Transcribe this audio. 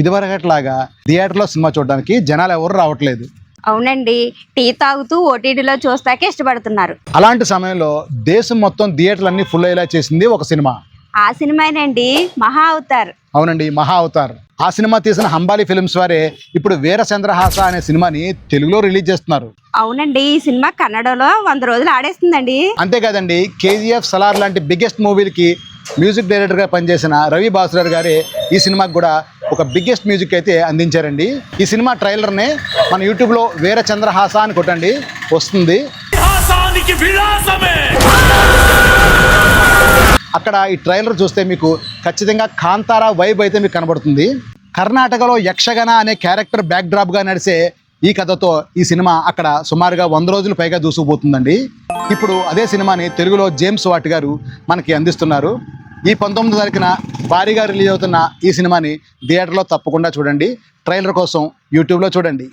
ఇదివరకట్లాగా థియేటర్లో సినిమా చూడడానికి జనాలు ఎవరు రావట్లేదు. అవునండి. టీ తాగుతూ ఓటీటీలో చూస్తాకే ఇష్టపడుతున్నారు. అలాంటి సమయంలో దేశం మొత్తం థియేటర్లన్నీ ఫుల్ అయ్యేలా చేసింది ఒక సినిమా. ఆ సినిమానండి మహా అవతార్. అవునండి మహా అవతార్. ఆ సినిమా తీసిన హంబాలి ఫిల్మ్స్ వారే ఇప్పుడు వీరచంద్రహాస అనే సినిమాని తెలుగులో రిలీజ్ చేస్తున్నారు. అవునండి ఈ సినిమా కన్నడలో వంద రోజులు ఆడేస్తుందండి. అంతేకాదండి కేజీఎఫ్ సలార్ లాంటి బిగ్గెస్ట్ మూవీలకి మ్యూజిక్ డైరెక్టర్గా పనిచేసిన రవి బాసురారు గారే ఈ సినిమాకి కూడా ఒక బిగ్గెస్ట్ మ్యూజిక్ అయితే అందించారండి. ఈ సినిమా ట్రైలర్నే మన యూట్యూబ్లో వీర చంద్రహాస అని కొట్టండి వస్తుంది. అక్కడ ఈ ట్రైలర్ చూస్తే మీకు ఖచ్చితంగా కాంతారా వైబ్ అయితే మీకు కనబడుతుంది. కర్ణాటకలో యక్షగణ అనే క్యారెక్టర్ బ్యాక్ డ్రాప్గా నడిచే ఈ కథతో ఈ సినిమా అక్కడ సుమారుగా వంద రోజులు పైగా దూసుకుపోతుందండి. ఇప్పుడు అదే సినిమాని తెలుగులో జేమ్స్ వాట్ గారు మనకి అందిస్తున్నారు. ఈ పంతొమ్మిది తారీఖున భారీగా రిలీజ్ అవుతున్న ఈ సినిమాని థియేటర్లో తప్పకుండా చూడండి. ట్రైలర్ కోసం యూట్యూబ్లో చూడండి.